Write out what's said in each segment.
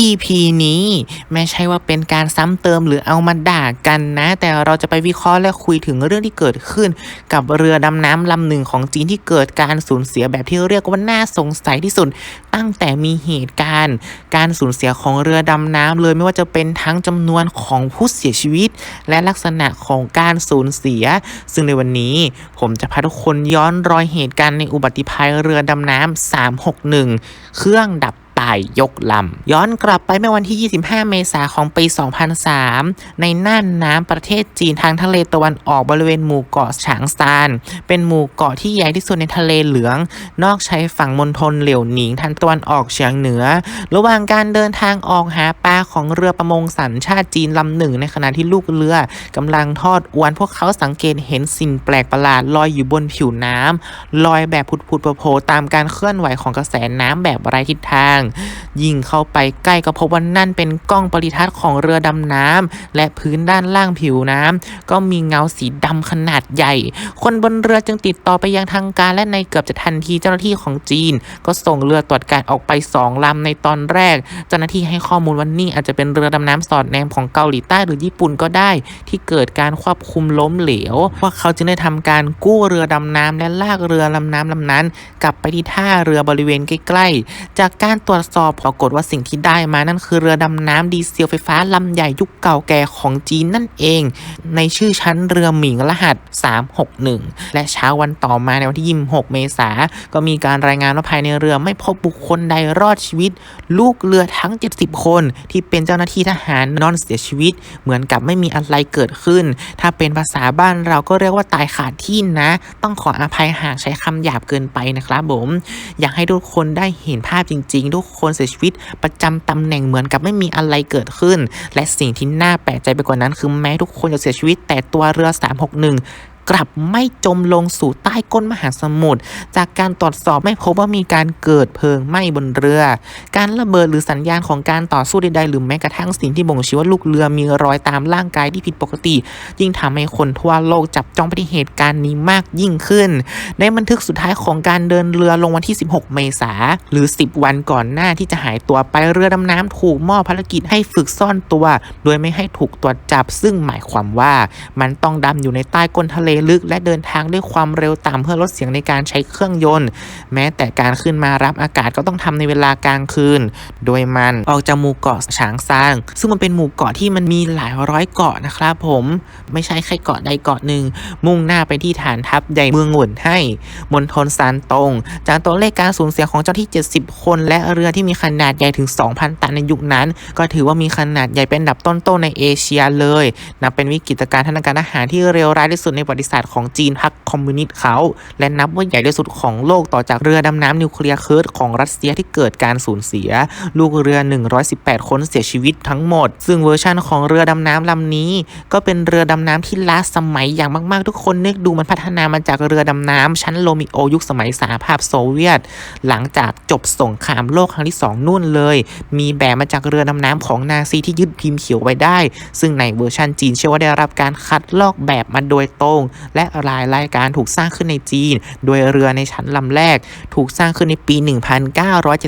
EP นี้ไม่ใช่ว่าเป็นการซ้ำเติมหรือเอามาด่ากันนะ แต่เราจะไปวิเคราะห์และคุยถึงเรื่องที่เกิดขึ้น กับเรือดำน้ำลำหนึ่งของจีนที่เกิดการสูญเสียแบบที่เรียกว่าน่าสงสัยที่สุด ตั้งแต่มีเหตุการณ์ การสูญเสียของเรือดำน้ำเลยไม่ว่าจะเป็นทั้งจำนวนของผู้เสียชีวิต และลักษณะของการสูญเสีย ซึ่งในวันนี้ผมจะพาทุกคนย้อนรอยเหตุการณ์ในอุบัติภัยเรือดำน้ำ361 เครื่องดับ ตายยกลำ ย้อนกลับไปเมื่อวันที่ 25 เมษายนของปี 2003 ในน่านน้ำประเทศจีนทางทะเลตะวันออกบริเวณหมู่เกาะฉางซาน เป็นหมู่เกาะที่ใหญ่ที่สุดในทะเลเหลือง นอกชายฝั่งมณฑลเหลียวหนิงทางตะวันออกเฉียงเหนือ ระหว่างการเดินทางออกหาปลาของเรือประมงสัญชาติจีนลำหนึ่ง ในขณะที่ลูกเรือกำลังทอดอวนพวกเขาสังเกตเห็นสิ่งแปลกประหลาดลอยอยู่บนผิวน้ำลอยแบบผุดๆโผล่ตามการเคลื่อนไหวของกระแสน้ำแบบไร้ทิศทางยิ่งเข้าไปใกล้ก็พบว่านั่นเป็นกล้องปริทัศน์ของเรือดำน้ำและพื้นด้านล่างผิวน้ำก็มีเงาสีดำขนาดใหญ่ คนบนเรือจึงติดต่อไปยังทางการและในเกือบจะทันทีเจ้าหน้าที่ของจีน ก็ส่งเรือตรวจการออกไปสองลำในตอนแรก เจ้าหน้าที่ให้ข้อมูลว่านี่อาจจะเป็นเรือดำน้ำสอดแนมของเกาหลีใต้หรือญี่ปุ่นก็ได้ ที่เกิดการควบคุมล้มเหลวพวกเขาจึงได้ทำการกู้เรือดำน้ำและลากเรือลำน้ำลำนั้น กลับไปที่ท่าเรือบริเวณใกล้ๆจากการตรวจสอบปรากฏว่าสิ่งที่ได้มานั่นคือเรือดำน้ำดีเซลไฟฟ้าลำใหญ่ยุคเก่าแก่ของจีนนั่นเอง ในชื่อชั้นเรือหมิงรหัส 361 และเช้าวันต่อมาในวันที่ 26 เมษาก็มีการรายงานว่าภายในเรือไม่พบบุคคลใดรอดชีวิต ลูกเรือทั้ง 70 คน ที่เป็นเจ้าหน้าที่ทหารนอนเสียชีวิต เหมือนกับไม่มีอะไรเกิดขึ้น ถ้าเป็นภาษาบ้านเราก็เรียกว่าตายขาดที่นะ ต้องขออภัยหากใช้คำหยาบเกินไปนะครับผม อยากให้ทุกคนได้เห็นภาพจริง ๆ ทุกคนเสียชีวิตประจำตำแหน่งเหมือนกับไม่มีอะไรเกิดขึ้น และสิ่งที่น่าแปลกใจไปกว่านั้น คือแม้ทุกคนจะเสียชีวิตแต่ตัวเรือ 361 กลับไม่จมลงสู่ใต้ก้นมหาสมุทร จากการตรวจสอบไม่พบว่ามีการเกิดเพลิงไหม้บนเรือ การระเบิดหรือสัญญาณของการต่อสู้ใดๆหรือแม้กระทั่งสิ่งที่บ่งชี้ว่าลูกเรือมีรอยตามร่างกายที่ผิดปกติ ยิ่งทำให้คนทั่วโลกจับจ้องไปที่เหตุการณ์นี้มากยิ่งขึ้น ในบันทึกสุดท้ายของการเดินเรือลงวันที่ 16 เมษาหรือ 10 วันก่อนหน้าที่จะหายตัวไปเรือดำน้ำถูกมอบภารกิจให้ฝึกซ่อนตัว โดยไม่ให้ถูกตรวจจับซึ่งหมายความว่ามันต้องดำอยู่ในใต้ก้นทะเลลึก และเดินทางด้วยความเร็วต่ำเพื่อลดเสียงในการใช้เครื่องยนต์ แม้แต่การขึ้นมารับอากาศก็ต้องทำในเวลากลางคืน โดยมันออกจากหมู่เกาะฉางซาง ซึ่งมันเป็นหมู่เกาะที่มันมีหลายร้อยเกาะนะครับผมไม่ใช่แค่เกาะใดเกาะหนึ่งมุ่งหน้าไปที่ฐานทัพใหญ่เมืองหวนให้มณฑลซานตง จากตัวเลขการสูญเสียของเจ้าที่ 70 คน และเรือที่มีขนาดใหญ่ถึง 2,000 ตันในยุคนั้น ก็ถือว่ามีขนาดใหญ่เป็นดับต้นๆในเอเชียเลยนับเป็นวิกฤตการณ์ทางการอาหารที่เลวร้ายที่สุดในประวัติศาสตร์ของจีนพรรคคอมมิวนิสต์เขา และนับว่าใหญ่ที่สุดของโลกต่อจากเรือดำน้ำนิวเคลียร์เคิร์ดของรัสเซียที่เกิดการสูญเสีย ลูกเรือ 118 คนเสียชีวิตทั้งหมด ซึ่งเวอร์ชั่นของเรือดำน้ำลำนี้ ก็เป็นเรือดำน้ำที่ล้าสมัยอย่างมาก ๆ ทุกคนนึกดูมันพัฒนามาจากเรือดำน้ำชั้นโลมิโอยุคสมัยสหภาพโซเวียต หลังจากจบสงครามโลกครั้งที่ 2 นู่นเลย มีแบบมาจากเรือดำน้ำของนาซีที่ยึดพิมพ์เขียวไว้ได้ ซึ่งในเวอร์ชันจีนเชื่อว่าได้รับการคัดลอกแบบมาโดยตรงและหลายรายการถูกสร้างขึ้นในจีน โดยเรือในชั้นลำแรก ถูกสร้างขึ้นในปี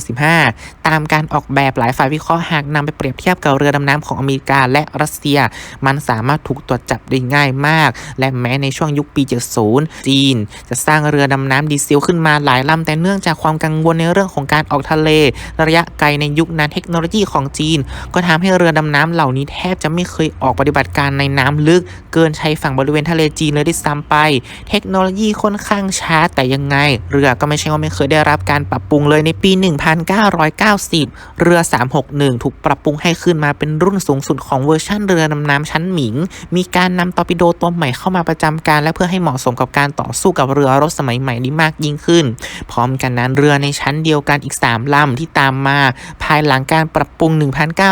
1975 ตามการออกแบบหลายฝ่ายวิเคราะห์หากนำไปเปรียบเทียบกับเรือดำน้ำของอเมริกาและรัสเซีย มันสามารถถูกตรวจจับได้ง่ายมาก และแม้ในช่วงยุคปี 70 จีน จะสร้างเรือดำน้ำดีเซลขึ้นมาหลายลำแต่เนื่องจากความกังวลในเรื่องของการออกทะเล ระยะไกลในยุคนั้นเทคโนโลยีของจีน ก็ทำให้เรือดำน้ำเหล่านี้แทบจะไม่เคยออกปฏิบัติการในน้ำลึก เกินชายฝั่งบริเวณทะเลจีนเลยด้วยซ้ำไป เทคโนโลยีค่อนข้างช้าแต่ยังไง เรือก็ไม่ใช่ว่าไม่เคยได้รับการปรับปรุงเลยในปี 1990 เรือ 361 ถูกปรับปรุงให้ขึ้นมาเป็นรุ่นสูงสุดของเวอร์ชั่นเรือดำน้ำชั้นหมิง มีการนำตอร์ปิโดตัวใหม่เข้ามาประจำการ และเพื่อให้เหมาะสมกับการต่อสู้กับเรือรบสมัยใหม่นี้มากยิ่งขึ้น พร้อมกันนั้นเรือในชั้นเดียวกันอีก 3ลำที่ตามมา ภายหลังการปรับปรุง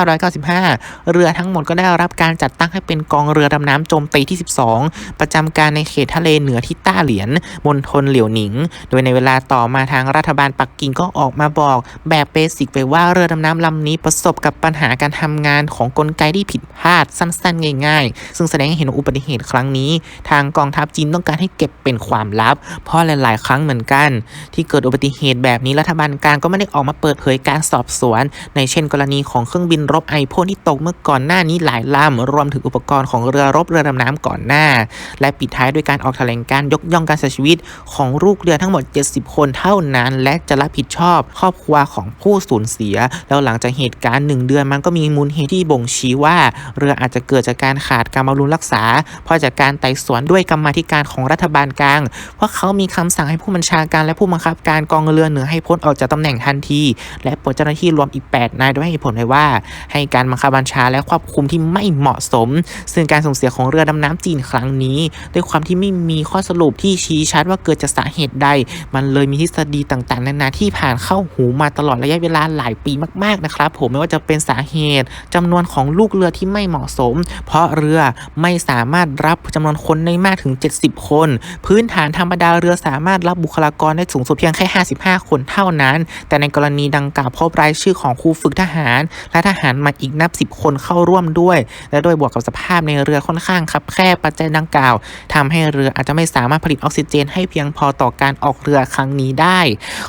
1995 เรือทั้งหมดก็ได้รับการจัดตั้งให้เป็นกองเรือดำน้ำโจมตีที่ 12 ประจำการการในเขตทะเลเหนือที่ต้าเหลียนมณฑลเหลียวหนิง โดยในเวลาต่อมาทางรัฐบาลปักกิ่งก็ออกมาบอกแบบเบสิกไปว่าเรือดำน้ำลำนี้ประสบกับปัญหาการทำงานของกลไกที่ผิดพลาดสั้นๆ ง่าย ๆ ซึ่งแสดงให้เห็นอุบัติเหตุครั้งนี้ ทางกองทัพจีนต้องการให้เก็บเป็นความลับ เพราะหลาย ๆ ครั้งเหมือนกัน ที่เกิดอุบัติเหตุแบบนี้รัฐบาลกลางก็ไม่ได้ออกมาเปิดเผยการสอบสวน ในเช่นกรณีของเครื่องบินรบไอพ่นที่ตกเมื่อก่อนหน้านี้หลายลำรวมถึงอุปกรณ์ของเรือรบเรือดำน้ำก่อนหน้า และปิดท้ายด้วยการออกแถลงการยกย่องการเสียชีวิตของลูกเรือทั้งหมด 70 คนเท่านั้น และจะรับผิดชอบครอบครัวของผู้สูญเสีย แล้วหลังจากเหตุการณ์หนึ่งเดือนมันก็มีมูลเหตุที่บ่งชี้ว่า เรืออาจจะเกิดจากการขาดการบำรุงรักษา เพราะจากการไต่สวนด้วยกรรมธิการของรัฐบาลกลาง เพราะเขามีคำสั่งให้ผู้บัญชาการและผู้บังคับการกองเรือเหนือให้พ้นออกจากตำแหน่งทันที และปลดเจ้าหน้าที่รวมอีก 8 นายโดยให้เหตุผลไว้ว่า ให้การบังคับบัญชาและควบคุมที่ไม่เหมาะสม ซึ่งการสูญเสียของเรือดำน้ำจีนครั้งนี้ด้วยความที่ไม่มีข้อสรุปที่ชี้ชัดว่าเกิดจากสาเหตุใด มันเลยมีทฤษฎีต่างๆ นานาที่ผ่านเข้าหูมาตลอดระยะเวลาหลายปีมากๆนะครับผมไม่ว่าจะเป็นสาเหตุจำนวนของลูกเรือที่ไม่เหมาะสม เพราะเรือไม่สามารถรับจำนวนคนได้มากถึง 70 คน พื้นฐานธรรมดาเรือสามารถรับบุคลากรได้สูงสุดเพียงแค่ 55 คนเท่านั้น แต่ในกรณีดังกล่าวพบรายชื่อของครูฝึกทหาร และทหารมาอีกนับ 10 คนเข้าร่วมด้วย และโดยบวกกับสภาพในเรือค่อนข้างคับแคบปัจจัยดังกล่าวททำให้เรืออาจจะไม่สามารถผลิตออกซิเจน ให้เพียงพอต่อการออกเรือครั้งนี้ได้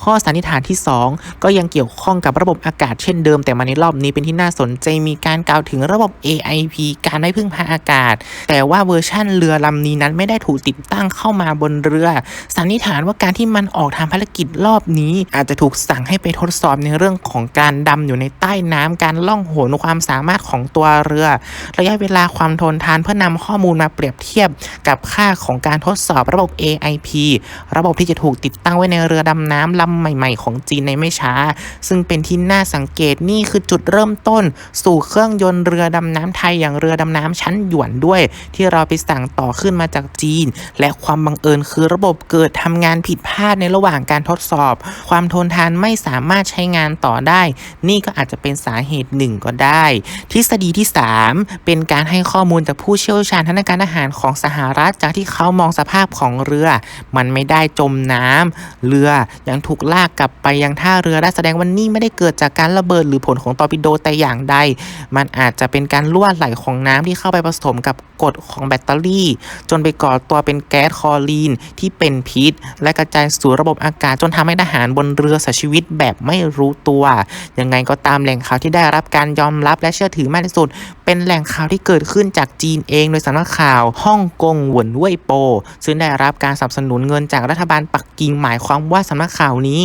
ข้อสันนิษฐานที่ 2 ก็ยังเกี่ยวข้องกับระบบอากาศเช่นเดิม แต่มาในรอบนี้เป็นที่น่าสนใจมีการกล่าวถึงระบบ AIP การได้พึ่งพาอากาศ แต่ว่าเวอร์ชั่นเรือลำนี้นั้นไม่ได้ถูกติดตั้งเข้ามาบนเรือ สันนิษฐานว่าการที่มันออกทำภารกิจรอบนี้ อาจจะถูกสั่งให้ไปทดสอบในเรื่องของการดำอยู่ในใต้น้ำการล่องหนความสามารถของตัวเรือ ระยะเวลาความทนทานเพื่อนำข้อมูลมาเปรียบเทียบกับค่าของการทดสอบระบบ AIP ระบบที่จะถูกติดตั้งไว้ในเรือดำน้ำลำใหม่ๆ ของจีนในไม่ช้า ซึ่งเป็นที่น่าสังเกตนี่คือจุดเริ่มต้น สู่เครื่องยนต์เรือดำน้ำไทยอย่างเรือดำน้ำชั้นหยวนด้วย ที่เราไปสั่งต่อขึ้นมาจากจีน และความบังเอิญคือระบบเกิดทำงานผิดพลาดในระหว่างการทดสอบ ความทนทานไม่สามารถใช้งานต่อได้ นี่ก็อาจจะเป็นสาเหตุหนึ่งก็ได้ ทฤษฎีที่ 3 เป็นการให้ข้อมูลจากผู้เชี่ยวชาญทางการอาหารของสหรัฐจากที่เขามองสภาพของเรือ มันไม่ได้จมน้ำเรือยังถูกลากกลับไปยังท่าเรือได้แสดงว่านี่ไม่ได้เกิดจากการระเบิดหรือผลของตอร์ปิโดแต่อย่างใด มันอาจจะเป็นการล่วไหลของน้ำที่เข้าไปผสมกับกรดของแบตเตอรี่ จนไปก่อตัวเป็นแก๊สคอรีนที่เป็นพิษ และกระจายสู่ระบบอากาศจนทำให้ทหารบนเรือเสียชีวิตแบบไม่รู้ตัวยังไงก็ตามแหล่งข่าวที่ได้รับการยอมรับและเชื่อถือมากที่สุด เป็นแหล่งข่าวที่เกิดขึ้นจากจีนเองโดยสำนักข่าวฮ่องกงหวนเว่ยโป ซึ่งได้รับการสนับสนุนเงินจากรัฐบาลปักกิ่งหมายความว่าสำนักข่าวนี้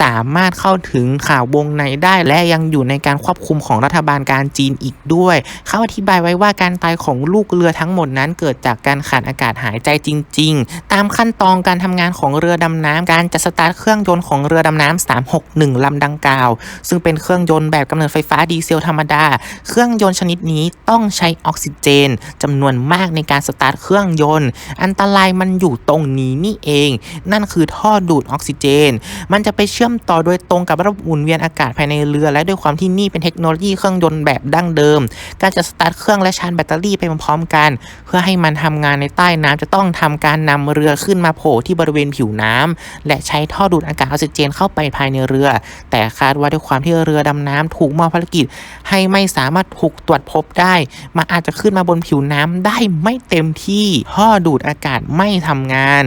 สามารถเข้าถึงข่าววงในได้ และยังอยู่ในการควบคุมของรัฐบาลการจีนอีกด้วย เขาอธิบายไว้ว่าการตายของลูกเรือทั้งหมดนั้นเกิดจากการขาดอากาศหายใจจริง ๆ ตามขั้นตอนการทำงานของเรือดำน้ำการจัดสตาร์ทเครื่องยนต์ของเรือดำน้ำ361ลำดังกล่าว ซึ่งเป็นเครื่องยนต์แบบกำเนิดไฟฟ้าดีเซลธรรมดา เครื่องยนต์ชนิดนี้ต้องใช้ออกซิเจนจำนวนมากในการสตาร์ทเครื่องยนต์อันตรายมันอยู่ตรงนี้นี่เอง นั่นคือท่อดูดออกซิเจน มันจะไปเชื่อมต่อโดยตรงกับระบบหมุนเวียนอากาศภายในเรือ และด้วยความที่นี่เป็นเทคโนโลยีเครื่องยนต์แบบดั้งเดิม การจะสตาร์ทเครื่องและชาร์จแบตเตอรี่ไปพร้อมๆกัน เพื่อให้มันทำงานในใต้น้ำจะต้องทำการนำเรือขึ้นมาโผล่ที่บริเวณผิวน้ำและใช้ท่อดูดอากาศออกซิเจนเข้าไปภายในเรือ แต่คาดว่าด้วยความที่เรือดำน้ำถูกมอบภารกิจ ให้ไม่สามารถถูกตรวจพบได้ มันอาจจะขึ้นมาบนผิวน้ำได้ไม่เต็มที่ท่อดูดอากาศไม่ทำงาน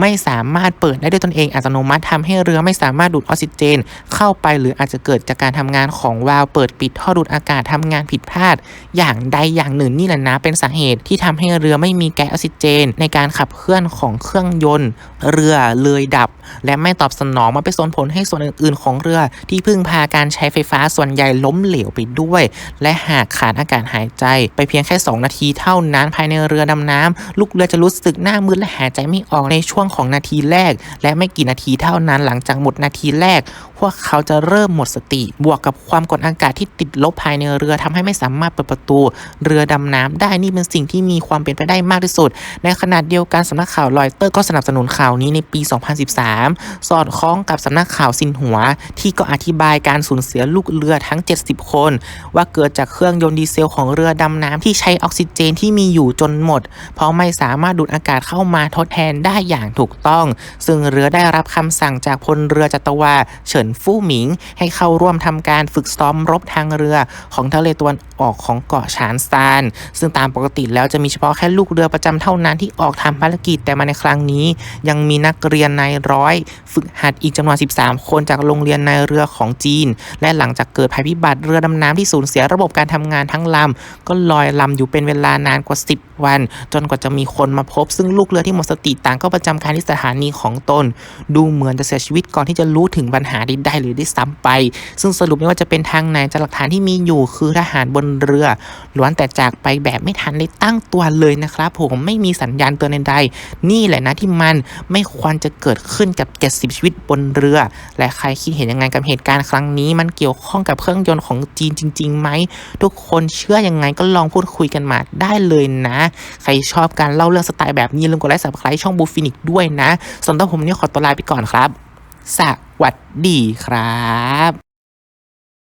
ไม่สามารถเปิดได้ด้วยตนเองอัตโนมัติทำให้เรือไม่สามารถดูดออกซิเจน เข้าไปหรืออาจจะเกิดจากการทำงานของวาล์วเปิดปิดท่อดูดอากาศทำงานผิดพลาด อย่างใดอย่างหนึ่งนี่แหละนะ เป็นสาเหตุที่ทำให้เรือไม่มีแก๊สออกซิเจน ในการขับเคลื่อนของเครื่องยนต์ เรือเลยดับ และไม่ตอบสนองมาไปส่งผลให้ส่วนอื่น ๆ ของเรือที่พึ่งพาการใช้ไฟฟ้าส่วนใหญ่ล้มเหลวไปด้วย และหากขาดอากาศหายใจ ไปเพียงแค่ 2 นาทีเท่านั้นภายในเรือดำน้ำลูกเรือจะรู้สึกหน้ามืดและหายใจไม่ออกในช่วงของนาทีแรก และไม่กี่นาทีเท่านั้นหลังจากหมดนาทีแรกพวกเขาจะเริ่มหมดสติ บวกกับความกดอากาศที่ติดลบภายในเรือทำให้ไม่สามารถเปิดประตู เรือดำน้ำได้นี่เป็นสิ่งที่มีความเป็นไปได้มากที่สุด ในขณะเดียวกันสำนักข่าวรอยเตอร์ก็สนับสนุนข่าวนี้ในปี 2013 สอดคล้องกับสำนักข่าวซินหัว ที่ก็อธิบายการสูญเสียลูกเรือทั้ง 70 คน ว่าเกิดจากเครื่องยนต์ดีเซลของเรือดำน้ำที่ใช้ออกซิเจนที่มีอยู่จนหมด เพราะไม่สามารถดูดอากาศเข้ามาทดแทนได้อย่างถูกต้อง ซึ่งเรือได้รับคำสั่งจากพลเรือจัตวาเฉินฟู่หมิง ให้เข้าร่วมทำการฝึกซ้อมรบทางเรือของทะเลตะวันออกของเกาะฉานซาน ซึ่งตามปกติแล้วจะมีเฉพาะแค่ลูกเรือประจำเท่านั้นที่ออกทำภารกิจแต่มาในครั้งนี้ ยังมีนักเรียนนายร้อย ฝึกหัดอีกจำนวน 13 คนจากโรงเรียนนายเรือของจีน และหลังจากเกิดภัยพิบัติเรือดำน้ำที่สูญเสียระบบการทำงานทั้งลำก็ลอยลำอยู่เป็นเวลานานกว่า 10 วัน จนกว่าจะมีคนมาพบ ซึ่งลูกเรือที่หมดสติต่างก็ประจำการที่สถานีของตน ดูเหมือนจะเสียชีวิตก่อนที่จะรู้ถึงปัญหาใไดๆหรือได้ซ้ำไป ซึ่งสรุปไม่ว่าจะเป็นทางไหนจากหลักฐานที่มีอยู่คือทหารบนเรือล้วนแต่จากไปแบบไม่ทันได้ตั้งตัวเลยนะครับ ผมไม่มีสัญญาณเตือนใดๆนี่แหละนะที่มันไม่ควรจะเกิดขึ้นกับ 70 ชีวิตบนเรือ และใครคิดเห็นยังไงกับเหตุการณ์ครั้งนี้ มันเกี่ยวข้องกับเครื่องยนต์ของจีนจริงๆไหมทุกคนเชื่อยังไงก็ลองพูดคุยกันมาได้เลยนะ ใครชอบการเล่าเรื่องสไตล์แบบนี้ลืมกดไลค์สับสไครต์ช่องบูฟินิกด้วยนะส่วนตัวผมเนี่ยขอตัวลาไปก่อนครับ สวัสดีครับ